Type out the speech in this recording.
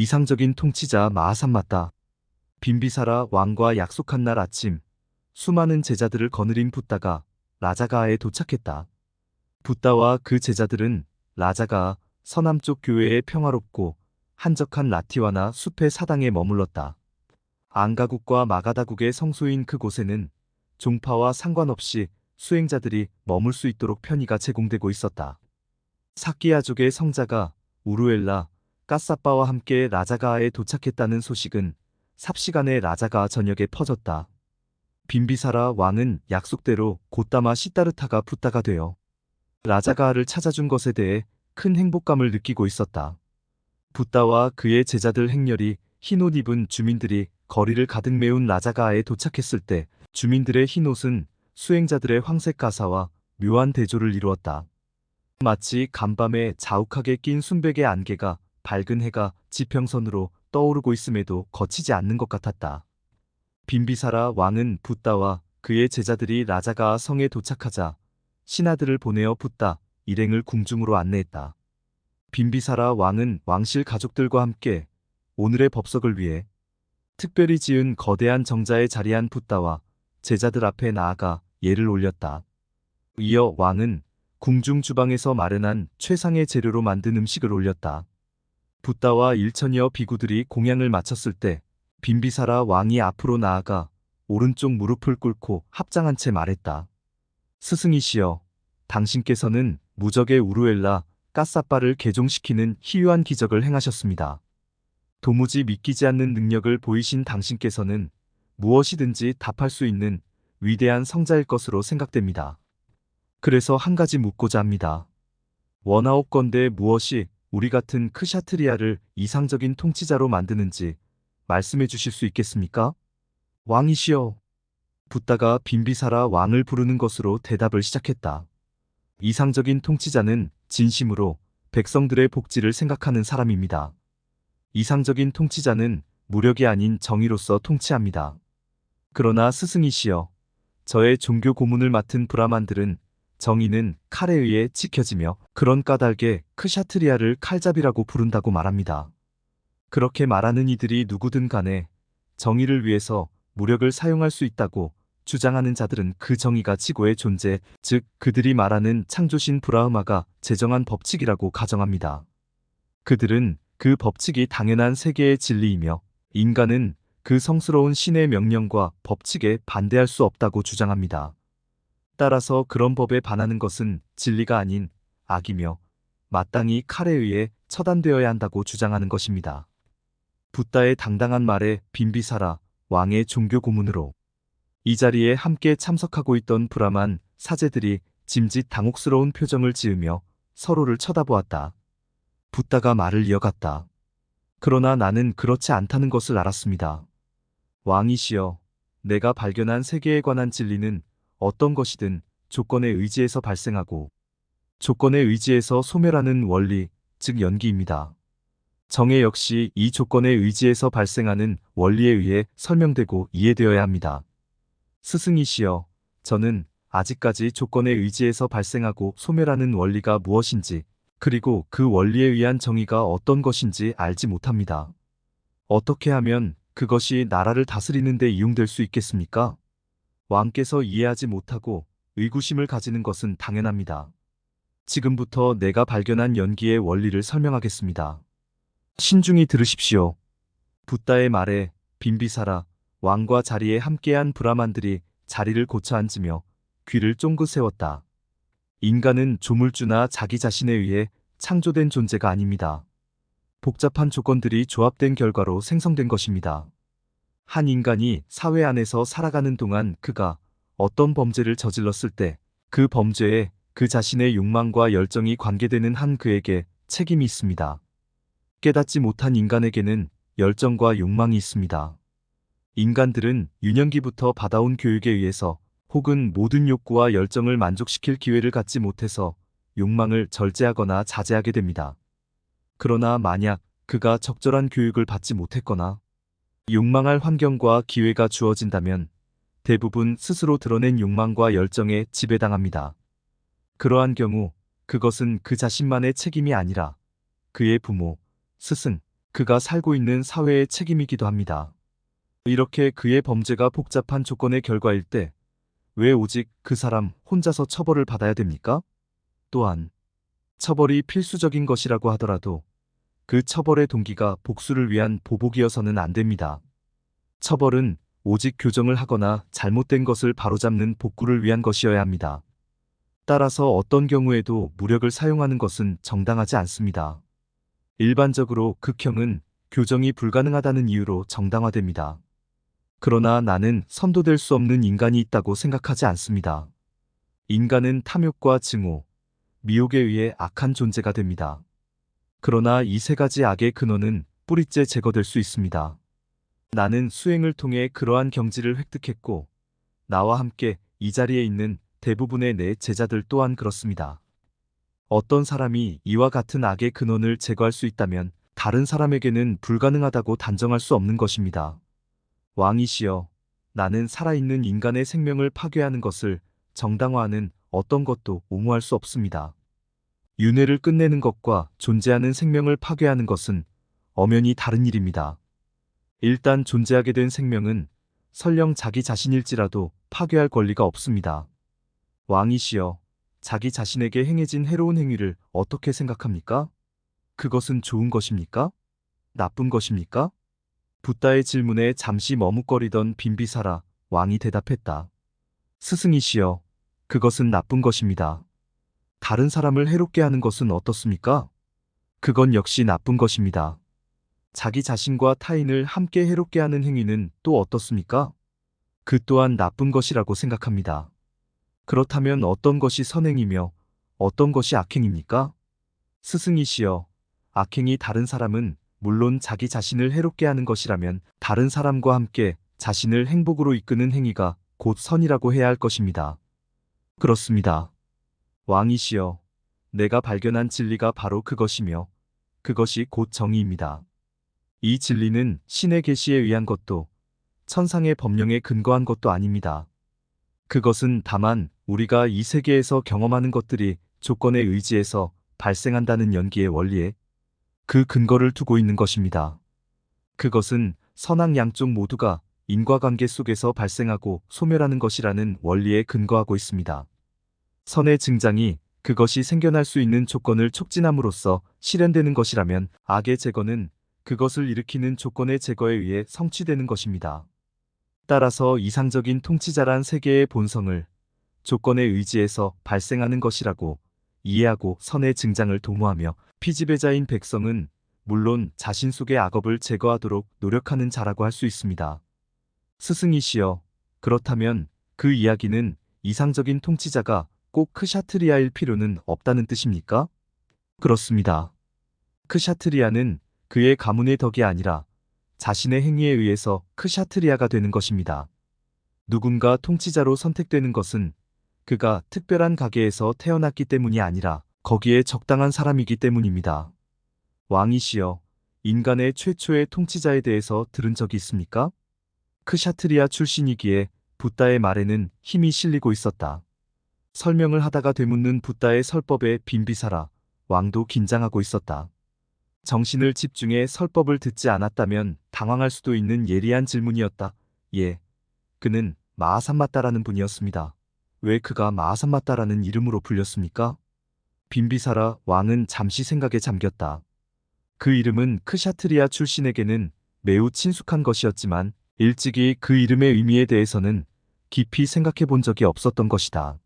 이상적인 통치자 맞다. 빈비사라 왕과 약속한 날 아침, 수많은 제자들을 거느린 붓다가 라자가에 도착했다. 붓다와 그 제자들은 라자가 서남쪽 교회의 평화롭고 한적한 라티와나 숲의 사당에 머물렀다. 앙가국과 마가다국의 성소인 그곳에는 종파와 상관없이 수행자들이 머물 수 있도록 편의가 제공되고 있었다. 사키야족의 성자가 우루엘라, 까사빠와 함께 라자가에 도착했다는 소식은 삽시간에 라자가 전역에 퍼졌다. 빈비사라 왕은 약속대로 곧다마 시따르타가 붓다가 되어 라자가를 찾아준 것에 대해 큰 행복감을 느끼고 있었다. 붓다와 그의 제자들 행렬이 흰옷 입은 주민들이 거리를 가득 메운 라자가에 도착했을 때 주민들의 흰옷은 수행자들의 황색 가사와 묘한 대조를 이루었다. 마치 간밤에 자욱하게 낀 순백의 안개가 밝은 해가 지평선으로 떠오르고 있음에도 거치지 않는 것 같았다. 빈비사라 왕은 붓다와 그의 제자들이 라자가 성에 도착하자 신하들을 보내어 붓다 일행을 궁중으로 안내했다. 빈비사라 왕은 왕실 가족들과 함께 오늘의 법석을 위해 특별히 지은 거대한 정자에 자리한 붓다와 제자들 앞에 나아가 예를 올렸다. 이어 왕은 궁중 주방에서 마련한 최상의 재료로 만든 음식을 올렸다. 붓다와 일천여 비구들이 공양을 마쳤을 때 빈비사라 왕이 앞으로 나아가 오른쪽 무릎을 꿇고 합장한 채 말했다. 스승이시여, 당신께서는 무적의 우루엘라 까사빠를 개종시키는 희유한 기적을 행하셨습니다. 도무지 믿기지 않는 능력을 보이신 당신께서는 무엇이든지 답할 수 있는 위대한 성자일 것으로 생각됩니다. 그래서 한 가지 묻고자 합니다. 원하옵건대 무엇이 우리 같은 크샤트리아를 이상적인 통치자로 만드는지 말씀해 주실 수 있겠습니까? 왕이시여. 붓다가 빈비사라 왕을 부르는 것으로 대답을 시작했다. 이상적인 통치자는 진심으로 백성들의 복지를 생각하는 사람입니다. 이상적인 통치자는 무력이 아닌 정의로서 통치합니다. 그러나 스승이시여, 저의 종교 고문을 맡은 브라만들은 정의는 칼에 의해 지켜지며 그런 까닭에 크샤트리아를 칼잡이라고 부른다고 말합니다. 그렇게 말하는 이들이 누구든 간에 정의를 위해서 무력을 사용할 수 있다고 주장하는 자들은 그 정의가 지고의 존재, 즉 그들이 말하는 창조신 브라흐마가 제정한 법칙이라고 가정합니다. 그들은 그 법칙이 당연한 세계의 진리이며 인간은 그 성스러운 신의 명령과 법칙에 반대할 수 없다고 주장합니다. 따라서 그런 법에 반하는 것은 진리가 아닌 악이며 마땅히 칼에 의해 처단되어야 한다고 주장하는 것입니다. 붓다의 당당한 말에 빈비사라 왕의 종교 고문으로 이 자리에 함께 참석하고 있던 브라만 사제들이 짐짓 당혹스러운 표정을 지으며 서로를 쳐다보았다. 붓다가 말을 이어갔다. 그러나 나는 그렇지 않다는 것을 알았습니다. 왕이시여, 내가 발견한 세계에 관한 진리는 어떤 것이든 조건의 의지에서 발생하고 조건의 의지에서 소멸하는 원리, 즉 연기입니다. 정의 역시 이 조건의 의지에서 발생하는 원리에 의해 설명되고 이해되어야 합니다. 스승이시여, 저는 아직까지 조건의 의지에서 발생하고 소멸하는 원리가 무엇인지, 그리고 그 원리에 의한 정의가 어떤 것인지 알지 못합니다. 어떻게 하면 그것이 나라를 다스리는 데 이용될 수 있겠습니까? 왕께서 이해하지 못하고 의구심을 가지는 것은 당연합니다. 지금부터 내가 발견한 연기의 원리를 설명하겠습니다. 신중히 들으십시오. 붓다의 말에 빈비사라 왕과 자리에 함께한 브라만들이 자리를 고쳐 앉으며 귀를 쫑긋 세웠다. 인간은 조물주나 자기 자신에 의해 창조된 존재가 아닙니다. 복잡한 조건들이 조합된 결과로 생성된 것입니다. 한 인간이 사회 안에서 살아가는 동안 그가 어떤 범죄를 저질렀을 때 그 범죄에 그 자신의 욕망과 열정이 관계되는 한 그에게 책임이 있습니다. 깨닫지 못한 인간에게는 열정과 욕망이 있습니다. 인간들은 유년기부터 받아온 교육에 의해서 혹은 모든 욕구와 열정을 만족시킬 기회를 갖지 못해서 욕망을 절제하거나 자제하게 됩니다. 그러나 만약 그가 적절한 교육을 받지 못했거나 욕망할 환경과 기회가 주어진다면 대부분 스스로 드러낸 욕망과 열정에 지배당합니다. 그러한 경우 그것은 그 자신만의 책임이 아니라 그의 부모, 스승, 그가 살고 있는 사회의 책임이기도 합니다. 이렇게 그의 범죄가 복잡한 조건의 결과일 때 왜 오직 그 사람 혼자서 처벌을 받아야 됩니까? 또한 처벌이 필수적인 것이라고 하더라도 그 처벌의 동기가 복수를 위한 보복이어서는 안 됩니다. 처벌은 오직 교정을 하거나 잘못된 것을 바로잡는 복구를 위한 것이어야 합니다. 따라서 어떤 경우에도 무력을 사용하는 것은 정당하지 않습니다. 일반적으로 극형은 교정이 불가능하다는 이유로 정당화됩니다. 그러나 나는 선도될 수 없는 인간이 있다고 생각하지 않습니다. 인간은 탐욕과 증오, 미혹에 의해 악한 존재가 됩니다. 그러나 이 세 가지 악의 근원은 뿌리째 제거될 수 있습니다. 나는 수행을 통해 그러한 경지를 획득했고, 나와 함께 이 자리에 있는 대부분의 내 제자들 또한 그렇습니다. 어떤 사람이 이와 같은 악의 근원을 제거할 수 있다면 다른 사람에게는 불가능하다고 단정할 수 없는 것입니다. 왕이시여, 나는 살아있는 인간의 생명을 파괴하는 것을 정당화하는 어떤 것도 옹호할 수 없습니다. 윤회를 끝내는 것과 존재하는 생명을 파괴하는 것은 엄연히 다른 일입니다. 일단 존재하게 된 생명은 설령 자기 자신일지라도 파괴할 권리가 없습니다. 왕이시여, 자기 자신에게 행해진 해로운 행위를 어떻게 생각합니까? 그것은 좋은 것입니까? 나쁜 것입니까? 붓다의 질문에 잠시 머뭇거리던 빈비사라 왕이 대답했다. 스승이시여, 그것은 나쁜 것입니다. 다른 사람을 해롭게 하는 것은 어떻습니까? 그건 역시 나쁜 것입니다. 자기 자신과 타인을 함께 해롭게 하는 행위는 또 어떻습니까? 그 또한 나쁜 것이라고 생각합니다. 그렇다면 어떤 것이 선행이며 어떤 것이 악행입니까? 스승이시여, 악행이 다른 사람은 물론 자기 자신을 해롭게 하는 것이라면 다른 사람과 함께 자신을 행복으로 이끄는 행위가 곧 선이라고 해야 할 것입니다. 그렇습니다. 왕이시여, 내가 발견한 진리가 바로 그것이며 그것이 곧 정의입니다. 이 진리는 신의 계시에 의한 것도 천상의 법령에 근거한 것도 아닙니다. 그것은 다만 우리가 이 세계에서 경험하는 것들이 조건에 의지해서 발생한다는 연기의 원리에 그 근거를 두고 있는 것입니다. 그것은 선악 양쪽 모두가 인과관계 속에서 발생하고 소멸하는 것이라는 원리에 근거하고 있습니다. 선의 증장이 그것이 생겨날 수 있는 조건을 촉진함으로써 실현되는 것이라면 악의 제거는 그것을 일으키는 조건의 제거에 의해 성취되는 것입니다. 따라서 이상적인 통치자란 세계의 본성을 조건에 의지해서 발생하는 것이라고 이해하고 선의 증장을 도모하며 피지배자인 백성은 물론 자신 속의 악업을 제거하도록 노력하는 자라고 할 수 있습니다. 스승이시여, 그렇다면 그 이야기는 이상적인 통치자가 꼭 크샤트리아일 필요는 없다는 뜻입니까? 그렇습니다. 크샤트리아는 그의 가문의 덕이 아니라 자신의 행위에 의해서 크샤트리아가 되는 것입니다. 누군가 통치자로 선택되는 것은 그가 특별한 가게에서 태어났기 때문이 아니라 거기에 적당한 사람이기 때문입니다. 왕이시여, 인간의 최초의 통치자에 대해서 들은 적이 있습니까? 크샤트리아 출신이기에 붓다의 말에는 힘이 실리고 있었다. 설명을 하다가 되묻는 붓다의 설법에 빈비사라 왕도 긴장하고 있었다. 정신을 집중해 설법을 듣지 않았다면 당황할 수도 있는 예리한 질문이었다. 예. 그는 마하산마따라는 분이었습니다. 왜 그가 마하산마따라는 이름으로 불렸습니까? 빈비사라 왕은 잠시 생각에 잠겼다. 그 이름은 크샤트리아 출신에게는 매우 친숙한 것이었지만 일찍이 그 이름의 의미에 대해서는 깊이 생각해 본 적이 없었던 것이다.